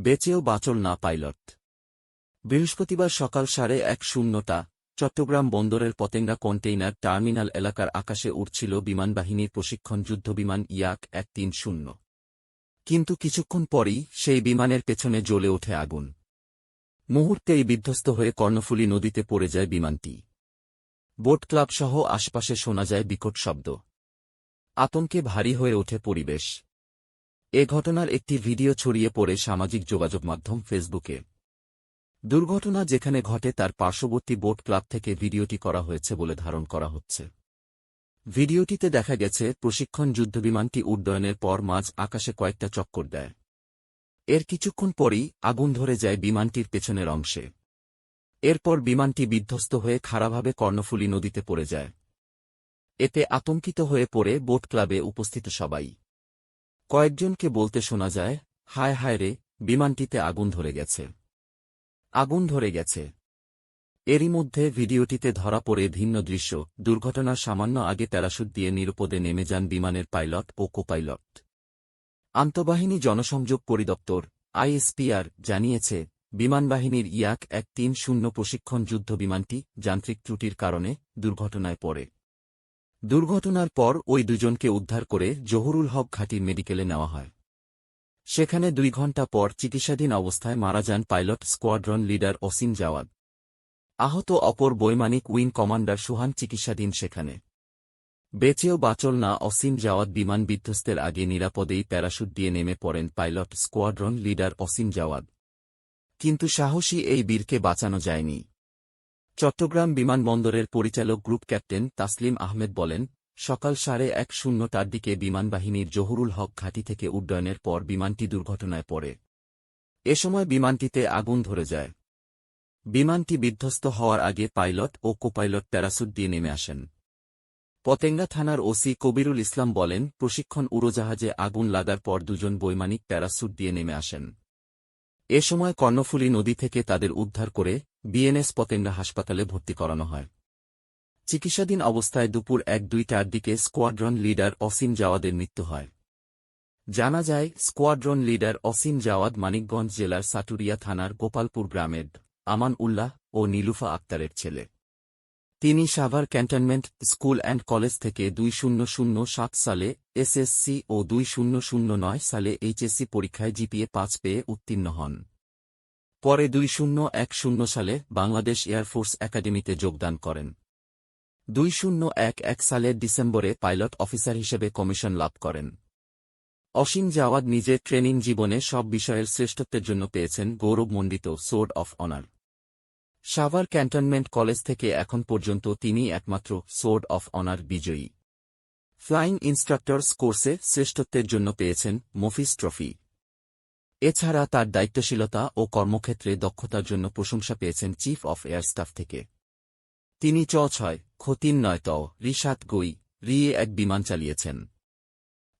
বেঁচেও বাঁচল না পাইলট। বৃহস্পতিবার সকাল সাড়ে এক শূন্যটা চট্টগ্রাম বন্দরের পতেঙ্গা কন্টেইনার টার্মিনাল এলাকার আকাশে উড়ছিল বিমানবাহিনীর প্রশিক্ষণ যুদ্ধবিমান ইয়াক এক তিন শূন্য। কিন্তু কিছুক্ষণ পরই সেই বিমানের পেছনে জ্বলে ওঠে আগুন। মুহূর্তেই বিধ্বস্ত হয়ে কর্ণফুলী নদীতে পড়ে যায় বিমানটি। বোট ক্লাবসহ আশপাশে শোনা যায় বিকট শব্দ। আতঙ্কে ভারী হয়ে ওঠে পরিবেশ। এ ঘটনার একটি ভিডিও ছড়িয়ে পড়ে সামাজিক যোগাযোগ মাধ্যম ফেসবুকে। দুর্ঘটনা যেখানে ঘটে তার পার্শ্ববর্তী বোট ক্লাব থেকে ভিডিওটি করা হয়েছে বলে ধারণ করা হচ্ছে। ভিডিওটিতে দেখা গেছে, প্রশিক্ষণ যুদ্ধবিমানটি উড্ডয়নের পর মাঝ আকাশে কয়েকটা চক্কর দেয়। এর কিছুক্ষণ পরই আগুন ধরে যায় বিমানটির পেছনের অংশে। এরপর বিমানটি বিধ্বস্ত হয়ে খাড়াভাবে কর্ণফুলী নদীতে পড়ে যায়। এতে আতঙ্কিত হয়ে পড়ে বোট ক্লাবে উপস্থিত সবাই। কয়েকজনকে বলতে শোনা যায়, হায় হায় রে, বিমানটিতে আগুন ধরে গেছে। আগুন ধরে গেছে। এরই মধ্যে ভিডিওটিতে ধরা পড়ে ভিন্ন দৃশ্য, দুর্ঘটনার সামান্য আগে প্যারাশুট দিয়ে নিরুপদে নেমে যান বিমানের পাইলট ও কোপাইলট। আন্তঃবাহিনী জনসংযোগ পরিদপ্তর, আইএসপিআর, জানিয়েছে, বিমানবাহিনীর ইয়াক এক তিন শূন্য প্রশিক্ষণ যুদ্ধ বিমানটি যান্ত্রিক ত্রুটির কারণে দুর্ঘটনায় পড়ে। দুর্ঘটনার পর ওই দুজনকে উদ্ধার করে জহুরুল হক ঘাটি মেডিকেলে নেওয়া হয়। সেখানে দুই ঘণ্টা পর চিকিৎসাধীন অবস্থায় মারা যান pilot squadron leader Asim Jawad. আহত অপর বৈমানিক উইং কমান্ডার সুহান চিকিৎসাধীন সেখানে। বেঁচেও বাঁচল না অসীম জাওয়াদ বিমান বিধ্বস্তের আগে নিরাপদেই প্যারাশুট দিয়ে নেমে পড়েন pilot squadron leader Asim Jawad. কিন্তু সাহসী এই বীরকে বাঁচানো যায়নি। চট্টগ্রাম বিমানবন্দরের পরিচালক গ্রুপ ক্যাপ্টেন তাসলিম আহমেদ বলেন, সকাল সাড়ে এক শূন্যটার দিকে বিমানবাহিনীর জহুরুল হক ঘাঁটি থেকে উড্ডয়নের পর বিমানটি দুর্ঘটনায় পড়ে। এ সময় বিমানটিতে আগুন ধরে যায়। বিমানটি বিধ্বস্ত হওয়ার আগে পাইলট ও কোপাইলট প্যারাসুট দিয়ে নেমে আসেন। পতেঙ্গা থানার ওসি কবিরুল ইসলাম বলেন, প্রশিক্ষণ উড়োজাহাজে আগুন লাগার পর দুজন বৈমানিক প্যারাসুট দিয়ে নেমে আসেন। এ সময় কর্ণফুলী নদী থেকে তাদের উদ্ধার করে বিএনএস পতেঙ্গা হাসপাতালে ভর্তি করানো হয়। চিকিৎসাধীন অবস্থায় দুপুর এক দুইটার দিকে স্কোয়াড্রন লিডার অসীম জাওয়াদের মৃত্যু হয়। জানা যায়, স্কোয়াড্রন লিডার অসীম জাওয়াদ মানিকগঞ্জ জেলার সাটুরিয়া থানার গোপালপুর গ্রামের আমান উল্লাহ ও নীলুফা আক্তারের ছেলে। তিনি Savar cantonment school and college থেকে দুই শূন্য শূন্য সাত সালে এসএসসি ও দুই শূন্য শূন্য নয় সালে এইচএসসি পরীক্ষায় জিপিএ পাঁচ পেয়ে উত্তীর্ণ হন। পরে দুই শূন্য এক শূন্য সালে বাংলাদেশ এয়ারফোর্স একাডেমিতে যোগদান করেন। দুই শূন্য এক এক সালের ডিসেম্বরে পাইলট অফিসার হিসেবে কমিশন লাভ করেন। অসীম জাওয়াদ নিজের ট্রেনিং জীবনে সব বিষয়ের শ্রেষ্ঠত্বের জন্য পেয়েছেন গৌরবমণ্ডিত sword of honour. Savar cantonment college থেকে এখন পর্যন্ত তিনি একমাত্র সোর্ড অফ অনার বিজয়ী। ফ্লাইং ইনস্ট্রাক্টরস কোর্সে শ্রেষ্ঠত্বের জন্য পেয়েছেন মফিস ট্রফি। এছাড়া তার দায়িত্বশীলতা ও কর্মক্ষেত্রে দক্ষতার জন্য প্রশংসা পেয়েছেন চিফ অফ এয়ার স্টাফ থেকে। তিনি চ ছয়, খতিন নয় ত রিশাদ গই, রিয়ে এক বিমান চালিয়েছেন।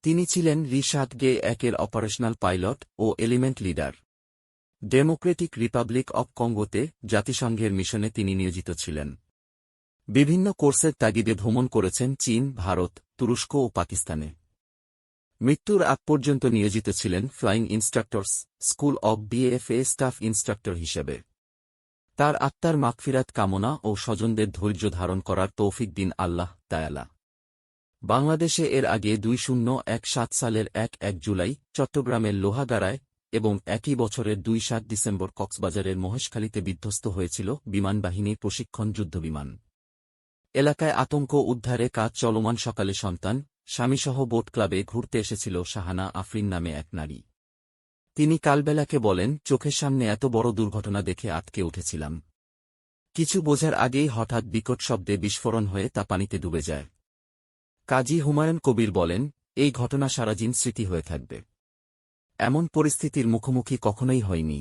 তিনি ছিলেন রিশাদ গে একের operational pilot O element leader. Democratic republic of কঙ্গোতে জাতিসংঘের মিশনে তিনি নিয়োজিত ছিলেন। বিভিন্ন কোর্সের তাগিদে ভ্রমণ করেছেন চীন, ভারত, তুরস্ক ও পাকিস্তানে। মৃত্যুর আগ পর্যন্ত নিয়োজিত ছিলেন flying instructors school of BFA staff instructor হিসেবে। তার আত্মার মাগফিরাত কামনা ও স্বজনদের ধৈর্য ধারণ করার তৌফিক দিন আল্লাহ তায়ালা। বাংলাদেশে এর আগে দুই শূন্য এক সাত সালের এক এক জুলাই চট্টগ্রামের লোহাগাড়ায় এবং একই বছরের দুই সাত ডিসেম্বর কক্সবাজারের মহেশখালীতে বিধ্বস্ত হয়েছিল বিমানবাহিনীর প্রশিক্ষণ যুদ্ধবিমান। এলাকায় আতঙ্ক উদ্ধারে কাজ চলমান সকালে সন্তান, স্বামীসহ বোট ক্লাবে ঘুরতে এসেছিল শাহানা আফরিন নামে এক নারী। তিনি কালবেলাকে বলেন, চোখের সামনে এত বড় দুর্ঘটনা দেখে আটকে উঠেছিলাম। কিছু বোঝার আগেই হঠাৎ বিকট শব্দে বিস্ফোরণ হয়ে তা পানিতে ডুবে যায়। কাজী হুমায়ুন কবির বলেন, এই ঘটনা সারাদিন স্মৃতি হয়ে থাকবে। এমন পরিস্থিতির মুখোমুখি কখনোই হয়নি।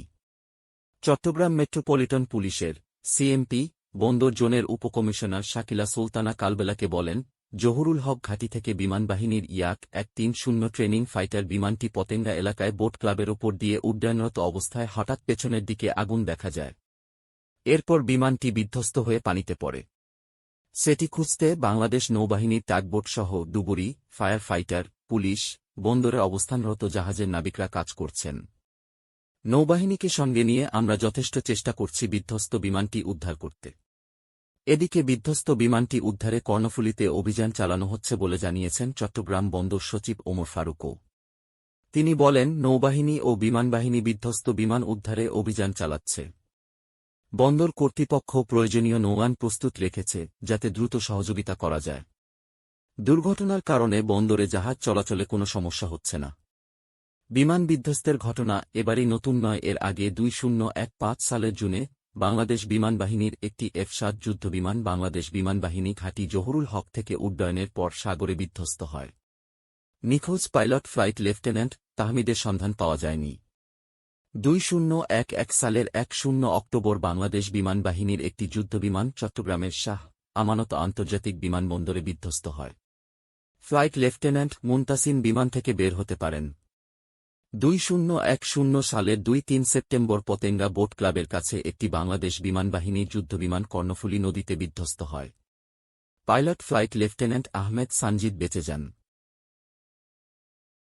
চট্টগ্রাম মেট্রোপলিটন পুলিশের সিএমপি, বন্দর জোনের উপকমিশনার শাকিলা সুলতানা কালবেলাকে বলেন, জহুরুল হক ঘাঁটি থেকে বিমানবাহিনীর ইয়াক এক তিন শূন্য ট্রেনিং ফাইটার বিমানটি পতেঙ্গা এলাকায় বোট ক্লাবের ওপর দিয়ে উড্ডয়নরত অবস্থায় হঠাৎ পেছনের দিকে আগুন দেখা যায়। এরপর বিমানটি বিধ্বস্ত হয়ে পানিতে পড়ে। সেটি খুঁজতে বাংলাদেশ নৌবাহিনীর টাগবোটসহ ডুবুরি, ফায়ার ফাইটার, পুলিশ বন্দরে অবস্থানরত জাহাজের নাবিকরা কাজ করছেন। নৌবাহিনীকে সঙ্গে নিয়ে আমরা যথেষ্ট চেষ্টা করছি বিধ্বস্ত বিমানটি উদ্ধার করতে। এদিকে বিধ্বস্ত বিমানটি উদ্ধারে কর্ণফুলিতে অভিযান চালানো হচ্ছে বলে জানিয়েছেন চট্টগ্রাম বন্দর সচিব ওমর ফারুকও। তিনি বলেন, নৌবাহিনী ও বিমানবাহিনী বিধ্বস্ত বিমান উদ্ধারে অভিযান চালাচ্ছে। বন্দর কর্তৃপক্ষ প্রয়োজনীয় নৌয়ান প্রস্তুত রেখেছে, যাতে দ্রুত সহযোগিতা করা যায়। দুর্ঘটনার কারণে বন্দরে জাহাজ চলাচলে কোনো সমস্যা হচ্ছে না। বিমান বিধ্বস্তের ঘটনা এবারই নতুন নয়, এর আগে দুই শূন্য এক পাঁচ সালের জুনে বাংলাদেশ বিমান বাহিনীর একটি এফ সাত যুদ্ধবিমান বাংলাদেশ বিমান বাহিনী ঘাঁটি জহুরুল হক থেকে উড্ডয়নের পর সাগরে বিধ্বস্ত হয়। নিখোঁজ পাইলট ফ্লাইট লেফটেন্যান্ট তাহমিদের সন্ধান পাওয়া যায়নি। দুই শূন্য এক এক সালের এক শূন্য অক্টোবর বাংলাদেশ বিমান বাহিনীর একটি যুদ্ধবিমান চট্টগ্রামের শাহ আমানত আন্তর্জাতিক বিমানবন্দরে বিধ্বস্ত হয়। ফ্লাইট লেফটেন্যান্ট মুন্তাসিন বিমান থেকে বের হতে পারেন। দুই শূন্য এক শূন্য সালের দুই তিন সেপ্টেম্বর পতেঙ্গা বোট ক্লাবের কাছে একটি বাংলাদেশ বিমান বাহিনীর যুদ্ধবিমান কর্ণফুলী নদীতে বিধ্বস্ত হয়। Pilot flight lieutenant Ahmed Sanjid বেঁচে যান।